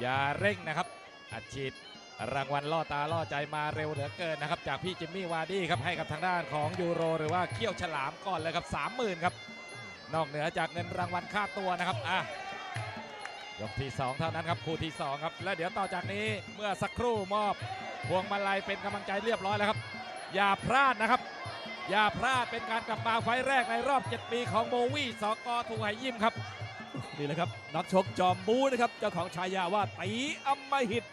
อย่าเร่งนะครับ อัดฉีดรางวัลล่อตาล่อใจมาเร็วเหลือเกินนะครับ จากพี่จิมมี่วาร์ดี้ครับให้กับทางด้านของยูโร หรือว่าเขี้ยวฉลามก่อนเลยครับ30,000ครับ นอกเหนือจากเงินรางวัลค่าตัวนะครับอะยกที่ 2 เท่านั้นครับคู่ที่ 2 ครับ และเดี๋ยวต่อจากนี้เมื่อสักครู่มอบพวงมาลัยเป็นกำลังใจเรียบร้อยแล้วครับ อย่าพลาดนะครับ อย่าพลาดเป็นการกลับมาไฟแรกในรอบ 7 ปีของโบวี่สกทูไหยิมครับ นี่แหละครับนักชกจอมบูนะครับเจ้าของฉายาว่าตีอำมหิต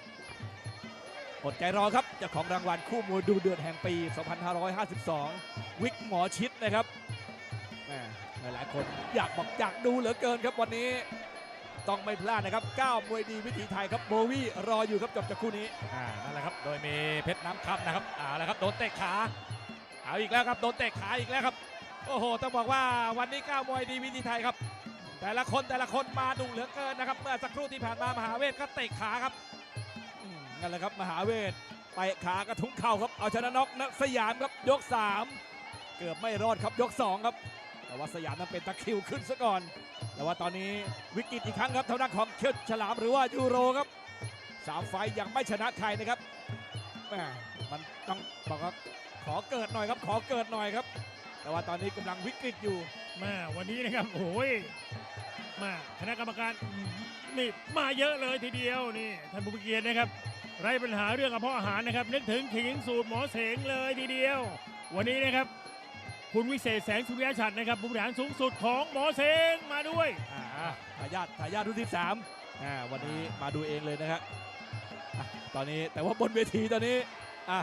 อดใจรอครับเจ้าของรางวัลคู่มวยดูเดือดแห่งปี 2552 วิกหมอชิดนะครับหม่หลายคนอยากบอกอยากดูเหลือเกินครับวันนี้ต้องไม่พลาดนะครับก้าวมวยดีวิถีไทยครับโบวี่รออยู่ครับจบจากคู่นี้อ่านั่นแหละครับโดยมีเพชรน้ำคำนะครับอ่าแล้วครับโดนเตะขาเอาอีกแล้วครับโดนเตะขาอีกแล้วครับโอ้โหต้องบอกว่าวันนี้ก้าวมวยดีวิธีไทยครับ แต่ละคนแต่ละคนมาดุเหลือเกินนะครับเมื่อสักครู่ที่ผ่านมามหาเวทก็เตะขาครับนั่นแหละครับมหาเวทไปขากระทุ้งเข่าครับเอาชนะน็อกนักสยามครับยก 3 เกือบไม่รอดครับยก 2 ครับ แต่ว่าสยามนั้นเป็นตะคิวขึ้นซะก่อน แต่ว่าตอนนี้วิกฤตอีกครั้งครับทางด้านของเชิดฉลามหรือว่ายูโรครับสามไฟยังไม่ชนะใครนะครับแมมันต้องบอกว่าขอเกิดหน่อยครับขอเกิดหน่อยครับ แต่ว่าตอนนี้กำลังวิกฤตอยู่มาวันนี้นะครับโอ้ยมาคณะกรรมการนี่มาเยอะเลยทีเดียวนี่ท่านผู้มีเกียรตินะครับ ไรปัญหาเรื่องกระเพาะอาหารนะครับ นึกถึงขิงสูตรหมอเสงเลยทีเดียว วันนี้นะครับ คุณวิเศษแสงสุริยชัดนะครับผู้บริหารสูงสุดของหมอเสงมาด้วยอ่าทายาททายาทรุ่นที่สามอ่าวันนี้มาดูเองเลยนะครับอะตอนนี้แต่ว่าบนเวทีตอนนี้อะ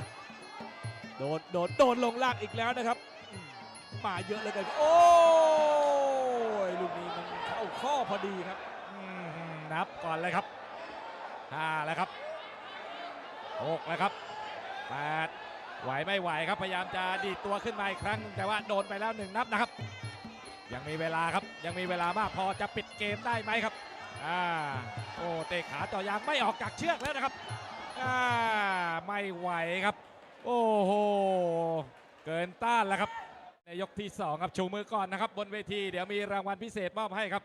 โดนโดนโดนลงล่างอีกแล้วนะครับอื มาเยอะเหลยกันโอ้ยลูกนี้มันเข้าข้อพอดีครับนับก่อนเลยครับห้าแล้วครับหกแล้วครับแปดไหวไม่ไหวครับพยายามจะดีดตัวขึ้นมาอีกครั้งแต่ว่าโดนไปแล้วหนึ่งนับนะครับ ยังมีเวลาครับยังมีเวลามากพอจะปิดเกมได้ไหมครับอ่าโอ้เตะขาจ่อยางไม่ออกจากเชือกแล้วนะครับอ่าไม่ไหวครับ โอ้โหเกินต้านแล้วครับ ในยกที่สองครับชูมือก่อนนะครับ บนเวทีเดี๋ยวมีรางวัลพิเศษมอบให้ครับ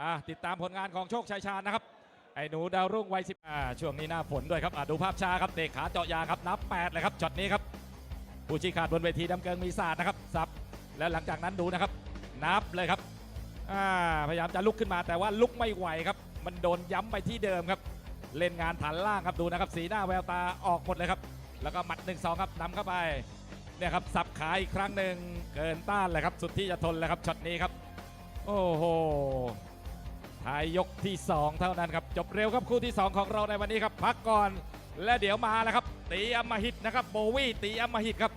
อ่าติดตามผลงานของโชคชัยชาญนะครับไอ้หนูดาวรุ่งวัยสิบช่วงนี้หน้าฝนด้วยครับอ่าดูภาพช้าครับเตะขาเจาะยาครับนับ8เลยครับช็อตนี้ครับผู้ชี้ขาดบนเวทีดำเกิงมีศาสตร์นะครับสับแล้วหลังจากนั้นดูนะครับ นับเลยครับอ่าพยายามจะลุกขึ้นมาแต่ว่าลุกไม่ไหวครับ มันโดนย้ำไปที่เดิมครับ เล่นงานฐานล่างครับดูนะครับ สีหน้าแววตาออกหมดเลยครับ แล้วก็หมัด1นสองครับนำเข้าไป เนี่ยครับสับขาอีกครั้งหนึ่งเกินต้านเลยครับ สุดที่จะทนเลยครับช็อตนี้ครับ โอ้โหท้ายยกที่ 2 เท่านั้นครับ จบเร็วครับคู่ที่ 2 ของเราในวันนี้ครับ พักก่อนและเดี๋ยวมาแล้วครับ ตีอมหิตนะครับ โบวี่ตีอมหิตครับ